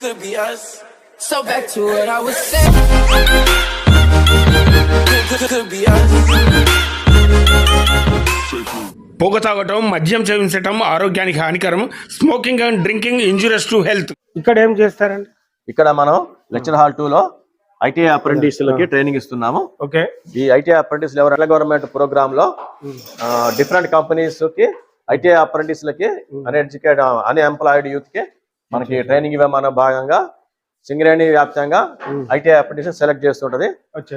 could be us. So back to what I was saying. Could, be us. పొగ తాగటం మద్యం సేవించటం ఆరోగ్యానికి హానికరం. Smoking and drinking injurious to health ఇక్కడ ఏం చేస్తారండి? ఇక్కడ మనం లెక్చర్ హాల్ టూ లో ఐటీఐ అప్రెంటిస్లకి ట్రైనింగ్ ఇస్తున్నాము. ఓకే. ఈ ఐటీఐ అప్రెంటిస్ ఎవరు? గవర్నమెంట్ ప్రోగ్రామ్లో డిఫరెంట్ కంపెనీస్కి ఐటీఐ అప్రెంటిస్ లకి అన్ఎడ్యుకేట్ అన్ఎంప్లాయిడ్ యూత్కి మనకి ట్రైనింగ్ ఇవ్వ మన భాగంగా సింగరేణి వ్యాప్తంగా ఐటీఐ అప్రెంటిస్ సెలెక్ట్ చేస్తుంటది.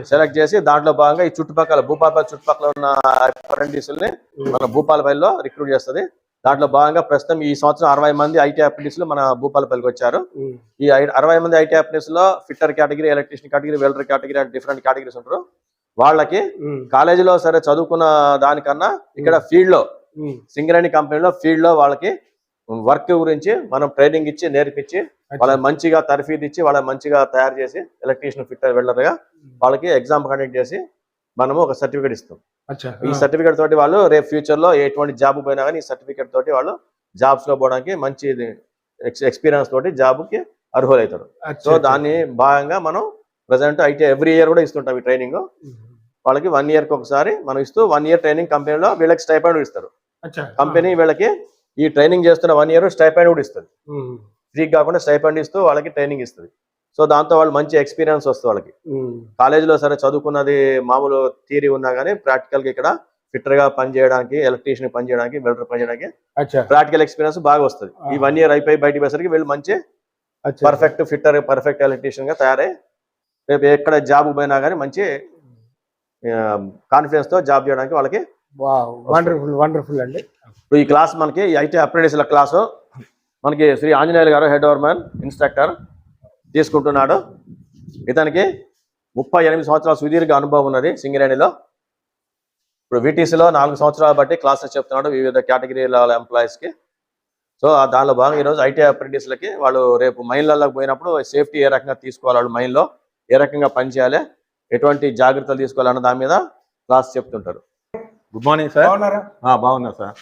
సెలెక్ట్ చేసి దాంట్లో భాగంగా ఈ చుట్టుపక్కల భూపాలపల్లి చుట్టుపక్కల ఉన్న అప్రెంటిస్ని మన భూపాలపల్లిలో రిక్రూట్ చేస్తుంది. దాంట్లో భాగంగా ప్రస్తుతం ఈ సంవత్సరం అరవై మంది ఐటీ అప్రెంటిస్లు మన భూపాలపల్లికి వచ్చారు. ఈ ఐ- అరవై మంది IT అప్రెంటిస్లో fitter category electrician category welder category అంటే డిఫరెంట్ కేటగిరీస్ ఉంటారు. వాళ్ళకి కాలేజీలో సరే చదువుకున్న దానికన్నా ఇక్కడ ఫీల్డ్లో సింగరేణి కంపెనీలో ఫీల్డ్లో వాళ్ళకి వర్క్ గురించి మనం ట్రైనింగ్ ఇచ్చి నేర్పించి వాళ్ళని మంచిగా తర్ఫీదు ఇచ్చి వాళ్ళని మంచిగా తయారు చేసి ఎలక్ట్రీషియన్ ఫిట్టర్ వెల్డర్గా వాళ్ళకి ఎగ్జామ్ కండక్ట్ చేసి మనము ఒక సర్టిఫికేట్ ఇస్తాం. ఈ సర్టిఫికేట్ తోటి వాళ్ళు రేపు ఫ్యూచర్లో ఎటువంటి జాబ్ పోయినా కానీ ఈ సర్టిఫికేట్ తోటి వాళ్ళు జాబ్స్లో పోవడానికి మంచి ఎక్స్పీరియన్స్ తోటి జాబ్కి అర్హులవుతారు సో దాన్ని భాగంగా మనం ప్రజెంట్ ఐటీ ఎవ్రీ ఇయర్ కూడా ఇస్తుంటాం ఈ ట్రైనింగ్. వాళ్ళకి వన్ ఇయర్కి ఒకసారి మనం ఇస్తూ వన్ ఇయర్ ట్రైనింగ్ కంపెనీలో వీళ్ళకి స్టైపాండ్ ఇస్తారు. కంపెనీ వీళ్ళకి ఈ ట్రైనింగ్ చేస్తున్న వన్ ఇయర్ స్టైపాండ్ కూడా ఇస్తుంది. ఫ్రీ కాకుండా స్టైపాండ్ ఇస్తూ వాళ్ళకి ట్రైనింగ్ ఇస్తుంది. సో దాంతో వాళ్ళు మంచి ఎక్స్పీరియన్స్ వస్తుంది వాళ్ళకి. కాలేజీలో సరే చదువుకున్నది మామూలు థియరీ ఉన్నా కానీ ప్రాక్టికల్గా ఇక్కడ ఫిట్టర్గా పని చేయడానికి ఎలక్ట్రీషియన్ పని చేయడానికి వెల్డర్ పని చేయడానికి అచ్చా. ప్రాక్టికల్ ఎక్స్పీరియన్స్ బాగా వస్తుంది. ఈ వన్ ఇయర్ అయిపోయి బయటికి పోయేసరికి వీళ్ళు మంచి పర్ఫెక్ట్ ఫిట్టర్ పర్ఫెక్ట్ ఎలక్ట్రీషియన్గా తయారై రేపు ఎక్కడ జాబ్ పోయినా కానీ మంచి కాన్ఫిడెన్స్తో జాబ్ చేయడానికి వాళ్ళకి వండర్ఫుల్ వండర్ఫుల్ అండి. ఇప్పుడు ఈ క్లాస్ మనకి ఐటీ అప్రెంటిస్ల క్లాసు మనకి శ్రీ ఆంజనేయులు గారు హెడ్ ఓవర్మెన్ ఇన్స్ట్రక్టర్ తీసుకుంటున్నాడు. ఇతనికి ముప్పై ఎనిమిది సంవత్సరాల సుదీర్ఘ అనుభవం ఉన్నది సింగరేణిలో. ఇప్పుడు వీటీసీలో నాలుగు సంవత్సరాలు బట్టి క్లాసెస్ చెప్తున్నాడు వివిధ కేటగిరీల ఎంప్లాయీస్కి. సో దానిలో భాగంగా ఈరోజు ఐటీ అప్రెంటిస్లకి వాళ్ళు రేపు మైన్లలోకి పోయినప్పుడు సేఫ్టీ ఏ రకంగా తీసుకోవాలి వాళ్ళు మైన్లో ఏ రకంగా పనిచేయాలి ఎటువంటి జాగ్రత్తలు తీసుకోవాలన్న దాని మీద క్లాస్ చెప్తుంటారు. గుడ్ మార్నింగ్ సార్ బాగున్నారా? బాగున్నా సార్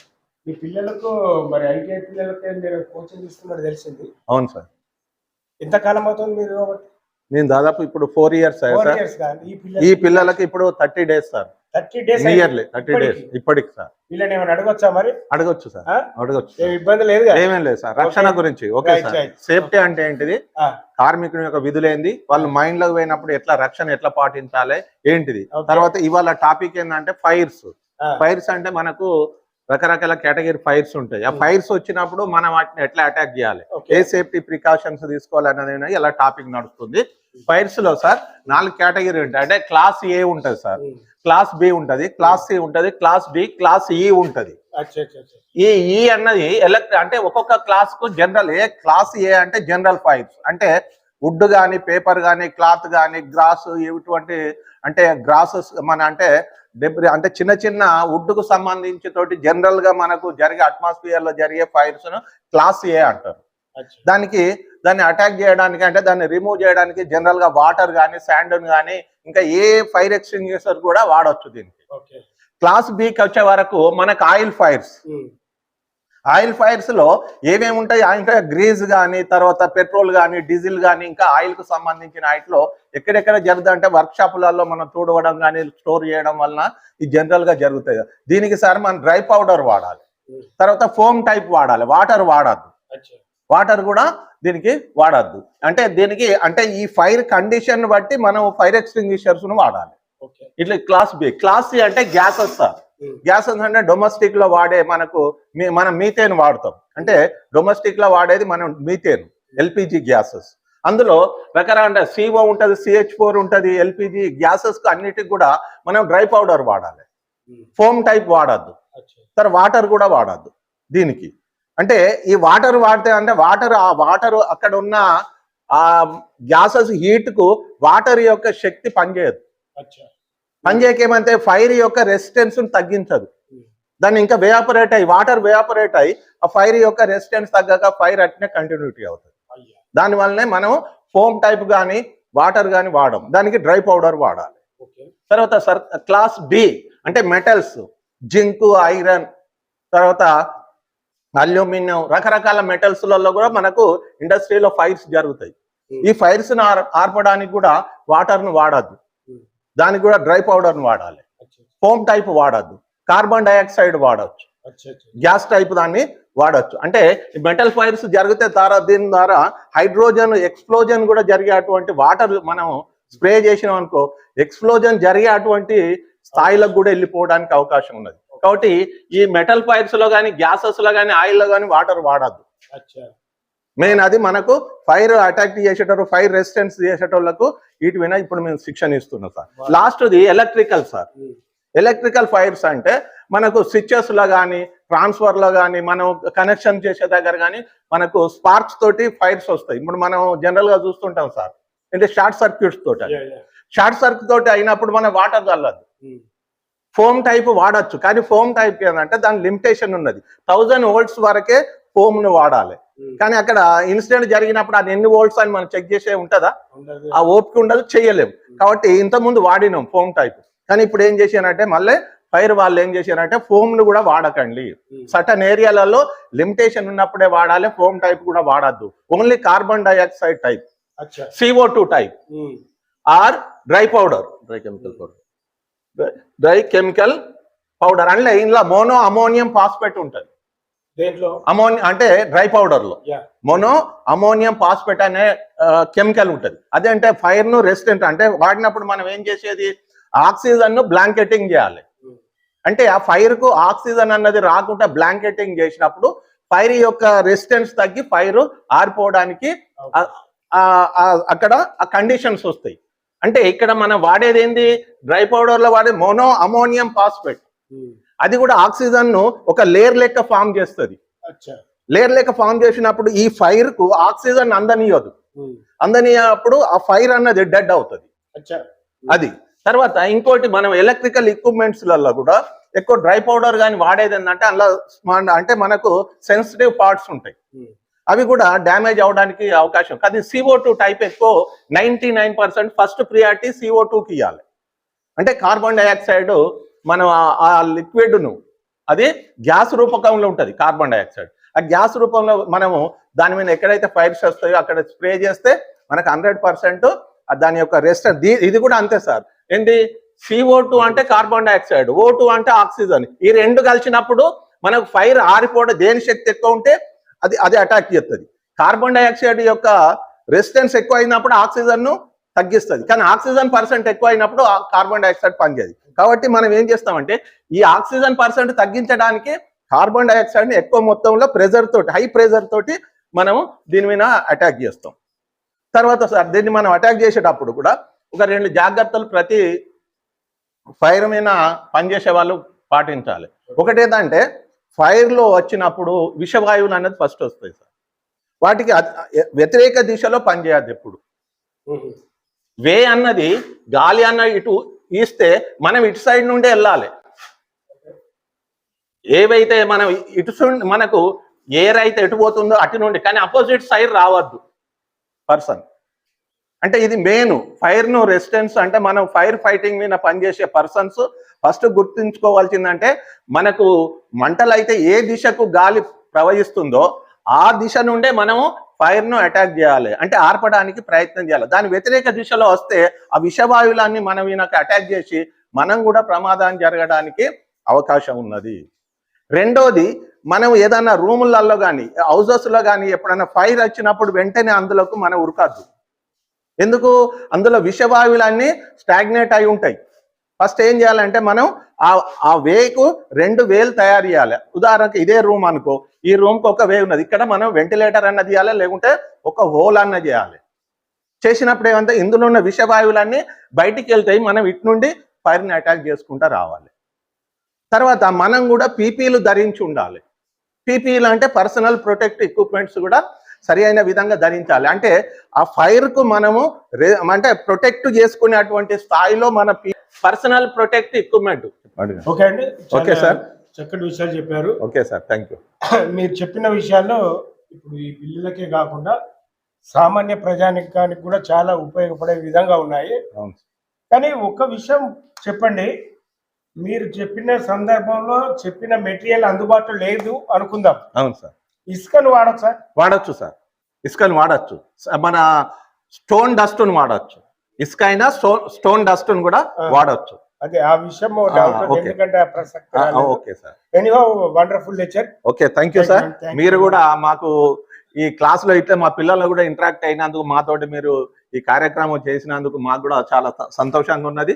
మీ పిల్లలకు మరి ఐటీఐ పిల్లలకి మీరు కోచింగ్ ఇస్తున్నారు తెలిసింది. అవును సార్ ఎంత కాలం అవుతుంది మీరు నేను దాదాపు ఇప్పుడు ఫోర్ ఇయర్స్ సార్ ఈ ఈ పిల్లలు పిల్లలకి ఇప్పుడు thirty days sir thirty days nearly thirty days ఇప్పటికి? సార్ వీళ్ళని ఏమైనా అడగొచ్చా మరి? అడగొచ్చు సార్? అడగొచ్చు ఇబ్బంది లేదు? ఏమేం లేదు సార్ రక్షణ. గురించి. Okay sir. సేఫ్టీ అంటే ఏంటిది? కార్మికుని యొక్క విధులేంది? వాళ్ళు మైండ్లోకి పోయినప్పుడు ఎట్లా రక్షణ ఎట్లా పాటించాలి? ఏంటిది. తర్వాత ఇవాళ టాపిక్ ఏంటంటే ఫైర్స్ ఫైర్స్ అంటే మనకు రకరకాల కేటగిరీ ఫైర్స్ ఉంటాయి. ఆ ఫైర్స్ వచ్చినప్పుడు మనం వాటిని ఎట్లా అటాక్ చేయాలి. ఏ సేఫ్టీ ప్రికాషన్స్ తీసుకోవాలనేది ఇలా టాపిక్ నడుస్తుంది? ఫైర్స్లో సార్ నాలుగు కేటగిరీ ఉంటాయి. అంటే క్లాస్ ఏ ఉంటది సార్. క్లాస్ బి ఉంటది క్లాస్ సి ఉంటది క్లాస్ డి క్లాస్ ఈ ఉంటది. ఈ ఈ అన్నది ఎలక్ట్ అంటే ఒక్కొక్క క్లాస్కు జనరల్ ఏ క్లాస్ ఏ అంటే జనరల్ ఫైర్స్. అంటే వుడ్ గాని పేపర్ గాని క్లాత్ గాని గ్రాస్ ఇటువంటి అంటే గ్రాసెస్ మన అంటే డెబ్రి అంటే చిన్న చిన్న వుడ్కు సంబంధించి తోటి జనరల్గా మనకు జరిగే అట్మాస్ఫియర్లో జరిగే ఫైర్స్ను క్లాస్ ఏ అంటారు. దానికి దాన్ని అటాక్ చేయడానికి అంటే దాన్ని రిమూవ్ చేయడానికి జనరల్గా వాటర్ కానీ శాండ్ కానీ ఇంకా ఏ ఫైర్ ఎక్స్టింగ్విషర్ కూడా వాడొచ్చు దీనికి క్లాస్ బికి వచ్చే వరకు మనకు ఆయిల్ ఫైర్స్. ఆయిల్ ఫైర్స్లో ఏమేమి ఉంటాయి? ఇంకా గ్రీజ్ కానీ తర్వాత పెట్రోల్ కానీ డీజిల్ కానీ ఇంకా ఆయిల్కు సంబంధించిన వాటిలో ఎక్కడెక్కడ జరుగుతుంది అంటే వర్క్ షాపులలో మనం చూడవడం కానీ స్టోర్ చేయడం వలన ఇది జనరల్గా జరుగుతాయి. దీనికి సార్ మనం డ్రై పౌడర్ వాడాలి. తర్వాత ఫోమ్ టైప్ వాడాలి. వాటర్ వాడద్దు. వాటర్ కూడా దీనికి వాడద్దు. అంటే దీనికి అంటే ఈ ఫైర్ కండిషన్ బట్టి మనం ఫైర్ ఎక్స్టింగ్విషర్స్ను వాడాలి. ఇట్లా క్లాస్ బి క్లాస్ సి అంటే గ్యాసెస్ సార్ ఉమ్. గ్యాసెస్ అంటే డొమెస్టిక్లో వాడే మనకు మనం మీథేన్ వాడతాం. అంటే డొమెస్టిక్లో వాడేది మనం మీథేన్ ఎల్పిజి గ్యాసెస్. అందులో రకరకాల సిఓ ఉంటది సిహెచ్ ఫోర్ ఉంటది ఎల్పిజి గ్యాసెస్ అన్నిటికి కూడా మనం డ్రై పౌడర్ వాడాలి. ఉమ్. ఫోమ్ టైప్ వాడద్దు. తర్వాత వాటర్ కూడా వాడద్దు దీనికి. అంటే ఈ వాటర్ వాడితే అంటే వాటర్ ఆ వాటర్ అక్కడ ఉన్న ఆ గ్యాసెస్ హీట్కు వాటర్ యొక్క శక్తి పనిచేయదు. అచ్చా. పనిచేయకేమంటే ఫైర్ యొక్క రెసిస్టెన్స్ తగ్గించదు. దాన్ని ఇంకా వేపరేట్ అయ్యి వాటర్ వేపరేట్ అయ్యి ఆ ఫైర్ యొక్క రెసిస్టెన్స్ తగ్గక ఫైర్ అట్నే కంటిన్యూటీ అవుతుంది. దాని వల్లనే మనం ఫోమ్ టైప్ కానీ వాటర్ కానీ వాడడం దానికి డ్రై పౌడర్ వాడాలి. తర్వాత సర్ క్లాస్ డి అంటే మెటల్స్ జింక్ ఐరన్ తర్వాత అల్యూమినియం రకరకాల మెటల్స్లలో కూడా మనకు ఇండస్ట్రీలో ఫైర్స్ జరుగుతాయి. ఈ ఫైర్స్ను ఆర్- ఆర్పడానికి కూడా వాటర్ను వాడద్దు. దానికి కూడా డ్రై పౌడర్ను వాడాలి ఫోమ్ టైప్ వాడద్దు. కార్బన్ డైఆక్సైడ్ వాడచ్చు. గ్యాస్ టైప్ దాన్ని వాడచ్చు. అంటే మెటల్ ఫైర్స్ జరిగితే ద్వారా దీని ద్వారా హైడ్రోజన్ ఎక్స్ప్లోజన్ కూడా జరిగే అటువంటి వాటర్ మనం స్ప్రే చేసినాం అనుకో ఎక్స్ప్లోజన్ జరిగే అటువంటి స్థాయిలకు కూడా వెళ్ళిపోవడానికి అవకాశం ఉన్నది. కాబట్టి ఈ మెటల్ ఫైర్స్లో కానీ గ్యాసెస్లో కానీ ఆయిల్లో కానీ వాటర్ వాడద్దు. మెయిన్ అది మనకు ఫైర్ అటాక్ చేసేటప్పుడు ఫైర్ రెసిస్టెన్స్ చేసేటోళ్ళకు వీటి మీద ఇప్పుడు మేము శిక్షణ ఇస్తున్నాం సార్. లాస్ట్ది ఎలక్ట్రికల్ సార్. ఎలక్ట్రికల్ ఫైర్స్ అంటే మనకు స్విచ్చెస్లో కానీ ట్రాన్స్ఫర్లో కానీ మనం కనెక్షన్ చేసే దగ్గర కానీ మనకు స్పార్క్స్ తోటి ఫైర్స్ వస్తాయి. ఇప్పుడు మనం జనరల్గా చూస్తుంటాం సార్. అంటే షార్ట్ సర్క్యూట్స్ తోటి షార్ట్ సర్క్యూట్ తోటి అయినప్పుడు మనం వాటర్ చల్లదు. ఫోమ్ టైప్ వాడచ్చు. కానీ ఫోమ్ టైప్ ఏంటంటే దాని లిమిటేషన్ ఉన్నది. థౌజండ్ వోల్ట్స్ వరకే ను వాడాలి. కానీ అక్కడ ఇన్సిడెంట్ జరిగినప్పుడు అది ఎన్ని వోల్ట్స్ అని మనం చెక్ చేసే ఉంటుందా? ఆ ఓపిక ఉండదు చేయలేము కాబట్టి ఇంత ముందు వాడినాం ఫోమ్ టైప్. కానీ ఇప్పుడు ఏం చేశానంటే మళ్ళీ ఫైర్ వాళ్ళు ఏం చేశారంటే ఫోమ్ను కూడా వాడకండి. సటన్ ఏరియాలలో లిమిటేషన్ ఉన్నప్పుడే వాడాలి ఫోమ్ టైప్ కూడా వాడద్దు. Only carbon dioxide type. CO two type. Or dry powder. Dry chemical powder. Dry chemical powder. అంటే ఇందులో మోనో అమోనియం ఫాస్ఫేట్ ఉంటుంది. అమోనియం అంటే డ్రై పౌడర్లో మోనో అమోనియం ఫాస్ఫేట్ అనే కెమికల్ ఉంటుంది. అదంటే ఫైర్ను రెసిస్టెంట్ అంటే వాడినప్పుడు మనం ఏం చేసేది? ఆక్సిజన్ను బ్లాంకెటింగ్ చేయాలి. అంటే ఆ ఫైర్కు ఆక్సిజన్ అన్నది రాకుండా బ్లాంకెటింగ్ చేసినప్పుడు ఫైర్ యొక్క రెసిస్టెన్స్ తగ్గి ఫైర్ ఆరిపోవడానికి అక్కడ ఆ కండిషన్స్ వస్తాయి. అంటే ఇక్కడ మనం వాడేది ఏంది? డ్రై పౌడర్లో వాడే మోనో అమోనియం ఫాస్ఫేట్. అది కూడా ఆక్సిజన్ను ఒక లేయర్ లెక్క ఫామ్ చేస్తుంది. లేయర్ లెక్క ఫామ్ చేసినప్పుడు ఈ ఫైర్కు ఆక్సిజన్ అందనీయదు. అందనీయప్పుడు ఆ ఫైర్ అన్నది డెడ్ అవుతుంది. అది. తర్వాత ఇంకోటి మనం ఎలక్ట్రికల్ ఎక్విప్మెంట్స్లలో కూడా ఎక్కువ డ్రై పౌడర్ కానీ వాడేది ఏంటంటే స్మా- అంటే మనకు సెన్సిటివ్ పార్ట్స్ ఉంటాయి. అవి కూడా డ్యామేజ్ అవడానికి అవకాశం. కానీ సిఓ టూ టైప్ ఎక్కువ ninety nine percent first priority CO టూకి ఇవ్వాలి అంటే కార్బన్ డైఆక్సైడ్ మనం ఆ- లిక్విడ్ను అది గ్యాస్ రూపకంలో ఉంటుంది కార్బన్ డైఆక్సైడ్ ఆ గ్యాస్ రూపంలో మనము దాని మీద ఎక్కడైతే ఫైర్స్ వస్తాయో అక్కడ స్ప్రే చేస్తే మనకు హండ్రెడ్ పర్సెంట్ దాని యొక్క రెస్ట్ ఇది కూడా అంతే సార్. ఏంటి? సిఓ టూ అంటే కార్బన్ డైఆక్సైడ్ ఓ టూ అంటే ఆక్సిజన్ ఈ రెండు కలిసినప్పుడు మనకు ఫైర్ ఆరిపోవడం దేని శక్తి ఎక్కువ ఉంటే అది అది అటాక్ చేస్తుంది. కార్బన్ డైఆక్సైడ్ యొక్క రెసిస్టెన్స్ ఎక్కువ అయినప్పుడు ఆక్సిజన్ను తగ్గిస్తుంది. కానీ ఆక్సిజన్ పర్సెంట్ ఎక్కువ అయినప్పుడు ఆ కార్బన్ డైఆక్సైడ్ పనిచేయదు. కాబట్టి మనం ఏం చేస్తామంటే ఈ ఆక్సిజన్ పర్సెంట్ తగ్గించడానికి కార్బన్ డైఆక్సైడ్ని ఎక్కువ మొత్తంలో ప్రెజర్ తోటి హై ప్రెజర్ తోటి మనము దీని మీద అటాక్ చేస్తాం. తర్వాత సార్ దీన్ని మనం అటాక్ చేసేటప్పుడు కూడా ఒక రెండు జాగ్రత్తలు ప్రతి ఫైర్ మీద పనిచేసే వాళ్ళు పాటించాలి. ఒకటి ఏంటంటే ఫైర్లో వచ్చినప్పుడు విషవాయువులు అనేది ఫస్ట్ వస్తాయి సార్. వాటికి వ్యతిరేక దిశలో పనిచేయద్దు ఎప్పుడు. వే అన్నది గాలి అన్న ఇటు ఇస్తే మనం ఇటు సైడ్ నుండే వెళ్ళాలి. ఏవైతే మనం ఇటు సైడ్ మనకు ఏర్ అయితే ఎటు పోతుందో అటు నుండి కానీ అపోజిట్ సైడ్ రావద్దు పర్సన్. అంటే ఇది మెయిన్ ఫైర్ను రెసిస్టెన్స్ అంటే మనం ఫైర్ ఫైటింగ్ మీద పనిచేసే పర్సన్స్ ఫస్ట్ గుర్తుంచుకోవాల్సిందంటే మనకు మంటలు అయితే ఏ దిశకు గాలి ప్రవహిస్తుందో ఆ దిశ నుండే మనము ఫైర్ను అటాక్ చేయాలి. అంటే ఆర్పడానికి ప్రయత్నం చేయాలి. దాని వ్యతిరేక దిశలో వస్తే ఆ విషవాయువులన్నీ మనం ఈయనకు అటాక్ చేసి మనం కూడా ప్రమాదం జరగడానికి అవకాశం ఉన్నది. రెండోది మనం ఏదైనా రూములలో కానీ హౌజెస్లో కానీ ఎప్పుడైనా ఫైర్ వచ్చినప్పుడు వెంటనే అందులోకి మనం ఉరకద్దు. ఎందుకు? అందులో విషవాయువులన్నీ స్టాగ్నేట్ అయి ఉంటాయి. ఫస్ట్ ఏం చేయాలంటే మనం ఆ ఆ వేకు రెండు వేలు తయారు చేయాలి. ఉదాహరణకు ఇదే రూమ్ అనుకో. ఈ రూమ్కి ఒక వే ఉన్నది. ఇక్కడ మనం వెంటిలేటర్ అన్నది చేయాలి లేకుంటే ఒక హోల్ అన్న చేయాలి. చేసినప్పుడు ఏమంటే ఇందులో ఉన్న విషవాయువులన్నీ బయటికి వెళ్తాయి. మనం ఇటు నుండి ఫైర్ని అటాక్ చేసుకుంటూ రావాలి. తర్వాత మనం కూడా పీపీలు ధరించి ఉండాలి. పీపీలు అంటే పర్సనల్ ప్రొటెక్ట్ ఎక్విప్మెంట్స్ కూడా సరి అయిన విధంగా ధరించాలి. అంటే ఆ ఫైర్కు మనము అంటే ప్రొటెక్ట్ చేసుకునేటువంటి స్థాయిలో మన పర్సనల్ ప్రొటెక్ట్ ఎక్విప్మెంట్ ఓకే అండి. Okay sir. చక్కటి విషయాలు చెప్పారు. Okay sir. Thank you. మీరు చెప్పిన విషయాల్లో ఇప్పుడు ఈ పిల్లలకే కాకుండా సామాన్య ప్రజానికానికి కూడా చాలా ఉపయోగపడే విధంగా ఉన్నాయి. అవును కానీ ఒక విషయం చెప్పండి. మీరు చెప్పిన సందర్భంలో చెప్పిన మెటీరియల్ అందుబాటులో లేదు అనుకుందాం. అవును సార్. ఇసుకను వాడచ్చు? సార్ వాడచ్చు సార్. ఇసుకని వాడచ్చు. స- మన స్టోన్ డస్ట్ వాడచ్చు. ఇసుక అయినా స్టోన్ స్టోన్ డస్ట్ కూడా ఆ. వాడచ్చు. అదే ఆ విషయం. ఎందుకంటే okay sir. Anyhow wonderful lecture okay thank you sir మీరు. కూడా మాకు ఈ క్లాస్లో ఇట్లా మా పిల్లలు కూడా ఇంటరాక్ట్ అయినందుకు మాతోటి మీరు ఈ కార్యక్రమం చేసినందుకు మాకు కూడా చాలా సంతోషంగా ఉన్నది?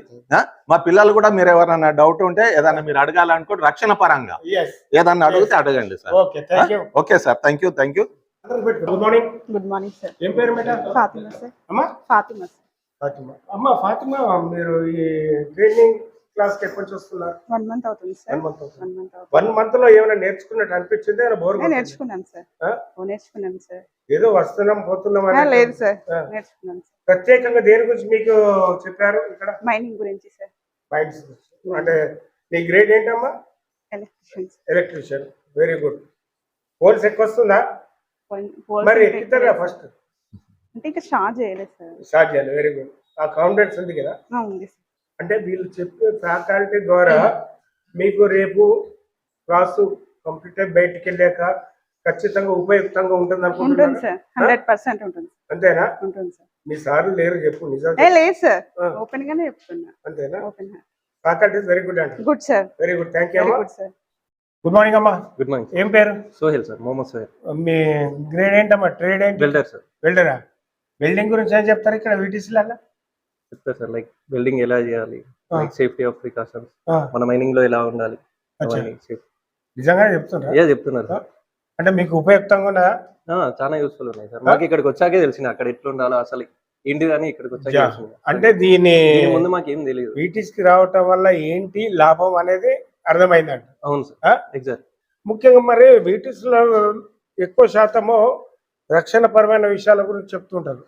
మా పిల్లలు కూడా మీరు ఎవరైనా డౌట్ ఉంటే ఏదైనా మీరు అడగాలనుకుంటే రక్షణ పరంగా ఏదన్నా అడిగితే అడగండి sir okay thank you okay sir thank you thank you good morning good morning sir ఏం పేరు మేడం ఫాతిమా సార్ అమ్మా? ఫాతిమా సార్ ఫాతిమా. అమ్మ ఫాతిమా మీరు ఈ ట్రైనింగ్ క్లాస్కి ఎప్పటి నుంచి వస్తున్నారు? వన్ మంత్ అవుతుంది సార్ వన్ మంత్ అవుతుంది. వన్ మంత్ అవుతుంది. వన్ మంత్లో ఏమైనా నేర్చుకున్నట్టు అనిపించింది? బోర్ నేను నేర్చుకున్నాను సార్ నేర్చుకున్నాను సార్ ఏదో వస్తున్నాం పోతున్నాం. లేదు సార్. నేర్చుకున్నాను ప్రత్యేకంగా దేని గురించి మీకు చెప్పారు ఇక్కడ? మైనింగ్ గురించి సార్ పాయింట్స్ అంటే నీ గ్రేడ్ ఏంటమ్మా? Electricians electrician very good poles ఎక్కువ వస్తుందా? మరి ఎక్కుతారా ఫస్ట్ అంటే ఇంకా స్టార్ట్ చేయలేదు సార్. స్టార్ట్ చేయాలి. వెరీ గుడ్ ఆ కాన్ఫిడెన్స్ ఉంది కదా? ఆ, ఉంది సార్. అంటే వీళ్ళు చెప్పే ఫ్యాకల్టీ ద్వారా మీకు రేపు క్లాసు కంప్లీట్ అయి బయటికి వెళ్ళాక ఖచ్చితంగా ఉపయుక్తంగా ఉంటుంది ఉంటుంది అనుకుంటున్నాను సార్ హండ్రెడ్ పర్సెంట్ ఉంటుంది అంతేనా? ఉంటుంది సార్. మీ సార్లు లేరు చెప్పు నిజం ఏ లేదు సార్. ఆ. ఓపెన్ గానే చెప్తున్నా. అంతేనా? ఓపెన్ ఫ్యాకల్టీ వెరీ గుడ్ అండి good sir very good thank you very అమ్మా. గుడ్ సార్ గుడ్ మార్నింగ్ అమ్మా. గుడ్ మార్నింగ్ ఏం పేరు? సోహెల్ సార్ మొహమ్మద్ సోహెల్ మీ గ్రేడ్ ఏంటమ్మా? ట్రేడ్ ఏంటి? వెల్డర్ సార్ వెల్డరా వెల్డింగ్ గురించి ఏం చెప్తారు ఇక్కడ వీటీసీ లాగా చెప్తారు సార్ లైక్ వెల్డింగ్ ఎలా చేయాలి. లైక్ సేఫ్టీ ఆఫ్ ప్రికాషన్స్ మన మైనింగ్లో ఎలా ఉండాలి? యా చెప్తున్నారు సార్. అంటే మీకు ఉపయుక్తంగా ఉన్నదా? చాలా యూస్ఫుల్ ఉన్నాయి సార్. మాకు ఇక్కడికి వచ్చాకే తెలిసింది అక్కడ ఎట్లా ఉండాలో అసలు ఏంటి అని ఇక్కడికి వచ్చాకే అంటే దీని ముందు మాకు ఏం తెలియదు. వీటీస్కి రావటం వల్ల ఏంటి లాభం అనేది అర్థమైందంట. అవును? సార్. ఎగ్జాక్ట్ ముఖ్యంగా మరి వీటీస్లో ఎక్కువ శాతము రక్షణ పరమైన విషయాల గురించి చెప్తుంటారు.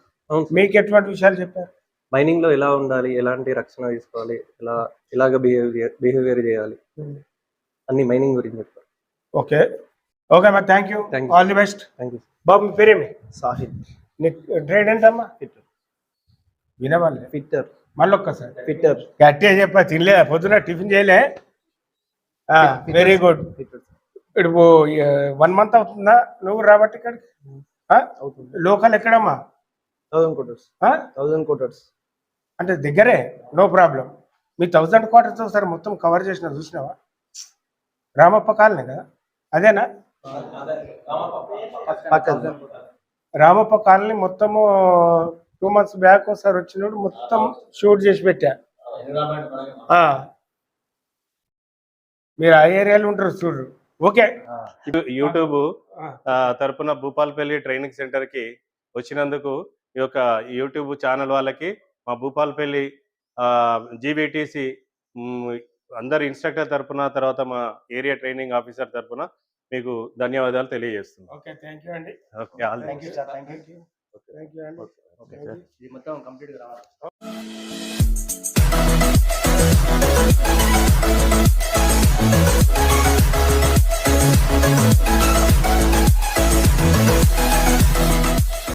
మీకు ఎటువంటి విషయాలు చెప్పారు? మైనింగ్లో ఎలా ఉండాలి? ఎలాంటి రక్షణ తీసుకోవాలి? ఎలా ఎలాగ బిహేవియర్ బిహేవియర్ చేయాలి? అన్ని మైనింగ్ గురించి చెప్తారు ఓకే. ఓకే అమ్మా thank you Thank you. All the best thank you బాబు మీ పేరేమి? సాహిద్ నీ ట్రేడ్ ఏంటమ్మా? వినవాలి. ఫిట్టర్ మళ్ళీ ఒక్కసారి ఫిట్టర్ గట్టిగా చెప్పా తినలే పొద్దున టిఫిన్ చేయలే. వెరీ గుడ్ ఫిట్టర్ ఇప్పుడు వన్ మంత్ అవుతుందా నువ్వు రాబట్టి ఇక్కడికి? అవుతుంది. లోకల్ ఎక్కడమ్మా? థౌసండ్ కోటర్స్ అంటే దగ్గరే నో ప్రాబ్లం మీ థౌజండ్ క్వార్టర్స్ ఒకసారి మొత్తం కవర్ చేసిన చూసినావా? రామప్ప కాలనీ కదా? అదేనా? రామప్ప కాలనీ మొత్తము టూ మంత్స్ బ్యాక్ ఒకసారి వచ్చినప్పుడు మొత్తం షూట్ చేసి పెట్టా. ఆ. మీరు ఆ ఏరియాలో ఉంటారు చూడు. ఓకే. యూట్యూబ్ తరపున భూపాల్పల్లి ట్రైనింగ్ సెంటర్కి వచ్చినందుకు ఈ యొక్క యూట్యూబ్ ఛానల్ వాళ్ళకి మా భూపాలపల్లి జీబీటీసీ అందరు ఇన్స్ట్రక్టర్ తరఫున తర్వాత మా ఏరియా ట్రైనింగ్ ఆఫీసర్ తరఫున మీకు ధన్యవాదాలు తెలియజేస్తున్నాం. ఓకే థ్యాంక్ యూ అండి. Okay all thank you